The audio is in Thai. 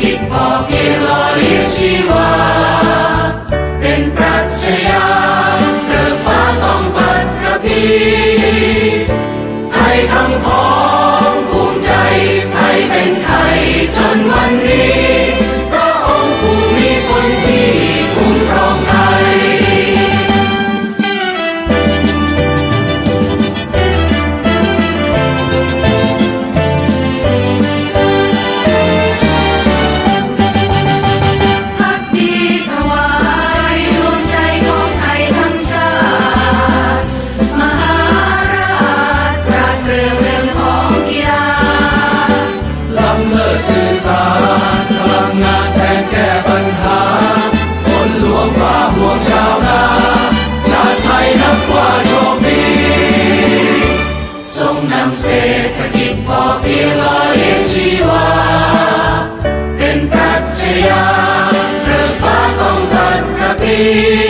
กิจพอเพียงหล่อเลี้ยงชีวา เป็นปรัชญาเรื่อฟ้าต้องปัดกะพีไทยทั้งพอ สื่อสารพลังงานแทนแก้ปัญหาบนลวงฟ้าห่วงชาวนาชาติไทยนับว่าชคดีทรงนำเศรษฐกิจพอเพียงลอยชีวา เป็นปรัชญาเรื่องฟ้าขงท่านกบี